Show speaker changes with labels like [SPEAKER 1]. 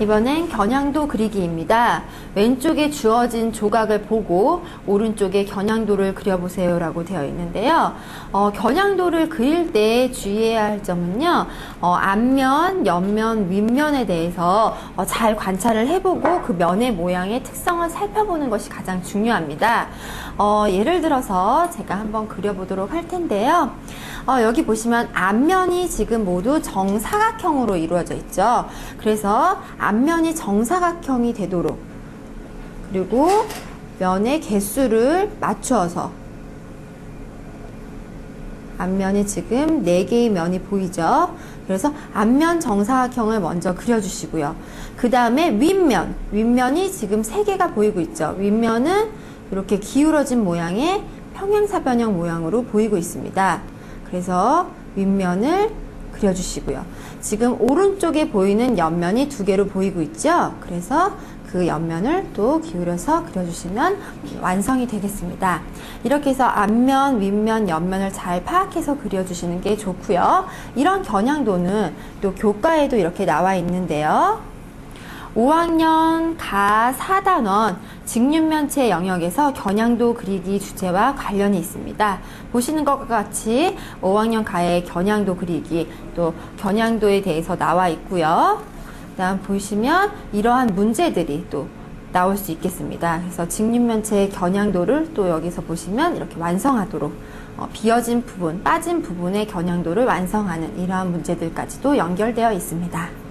[SPEAKER 1] 이번엔 겨냥도 그리기입니다. 왼쪽에 주어진 조각을 보고 오른쪽에 겨냥도를 그려보세요 라고 되어 있는데요. 어, 겨냥도를 그릴 때 주의해야 할 점은요. 어, 앞면, 옆면, 윗면에 대해서 어, 잘 관찰을 해보고 그 면의 모양의 특성을 살펴보는 것이 가장 중요합니다. 어, 예를 들어서 제가 한번 그려보도록 할 텐데요. 어, 여기 보시면 앞면이 지금 모두 정사각형으로 이루어져 있죠. 그래서 앞 면이 정사각형이 되도록 그리고 면의 개수를 맞추어서 앞면이 지금 4개의 면이 보이죠. 그래서 앞면 정사각형을 먼저 그려주시고요. 그 다음에 윗면, 윗면이 지금 3개가 보이고 있죠. 윗면은 이렇게 기울어진 모양의 평행사변형 모양으로 보이고 있습니다. 그래서 윗면을 그려주시고요. 지금 오른쪽에 보이는 옆면이 두 개로 보이고 있죠. 그래서 그 옆면을 또 기울여서 그려주시면 완성이 되겠습니다. 이렇게 해서 앞면, 윗면, 옆면을 잘 파악해서 그려주시는 게 좋고요. 이런 겨냥도는 또 교과에도 이렇게 나와 있는데요. 5학년 가 4단원 직육면체 영역에서 겨냥도 그리기 주제와 관련이 있습니다. 보시는 것과 같이 5학년 가의 겨냥도 그리기 또 겨냥도에 대해서 나와 있고요. 다음 보시면 이러한 문제들이 또 나올 수 있겠습니다. 그래서 직육면체의 겨냥도를 또 여기서 보시면 이렇게 완성하도록 어, 비어진 부분, 빠진 부분의 겨냥도를 완성하는 이러한 문제들까지도 연결되어 있습니다.